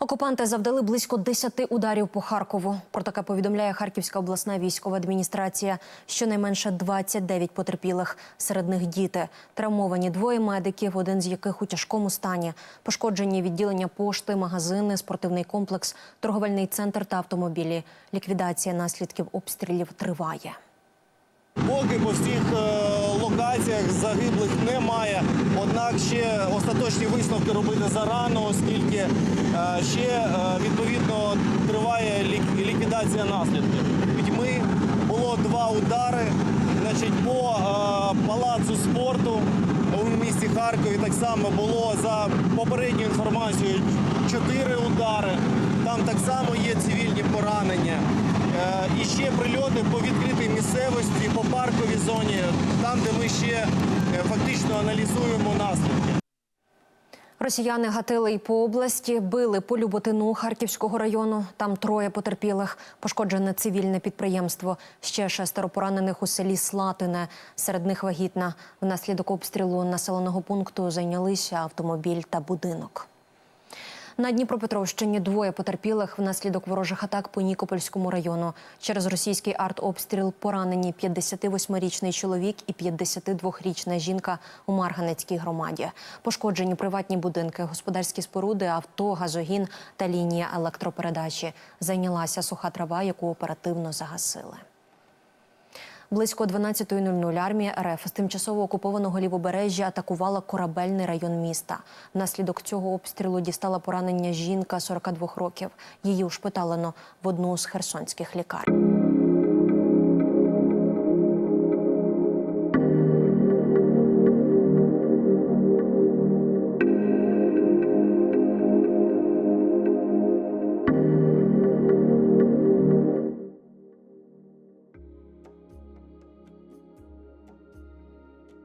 Окупанти завдали близько 10 ударів по Харкову. Про таке повідомляє Харківська обласна військова адміністрація. Щонайменше 29 потерпілих. Серед них діти. Травмовані двоє медиків, один з яких у тяжкому стані. Пошкоджені відділення пошти, магазини, спортивний комплекс, торговельний центр та автомобілі. Ліквідація наслідків обстрілів триває. Поки по всіх е, локаціях загиблих немає. Однак ще остаточні висновки робити зарано, оскільки е, ще е, відповідно триває ліквідація наслідків. Людьми було два удари. Значить, по палацу спорту у місті Харкові так само було за попередньою інформацією чотири удари. Там так само є цивільні поранення. І ще прильоти по відкритій місцевості, по парковій зоні, там, де ми ще е, фактично аналізуємо наслідки. Росіяни гатили й по області, били по Люботину Харківського району. Там троє потерпілих, пошкоджене цивільне підприємство. Ще шестеро поранених у селі Слатине. Серед них вагітна. Внаслідок обстрілу населеного пункту зайнялися автомобіль та будинок. На Дніпропетровщині двоє потерпілих внаслідок ворожих атак по Нікопольському району. Через російський артобстріл поранені 58-річний чоловік і 52-річна жінка у Марганецькій громаді. Пошкоджені приватні будинки, господарські споруди, авто, газогін та лінія електропередачі. Зайнялася суха трава, яку оперативно загасили. Близько 12.00 армія РФ з тимчасово окупованого лівобережжя атакувала корабельний район міста. Наслідок цього обстрілу дістала поранення жінка 42 років. Її ушпиталено в одну з херсонських лікарень.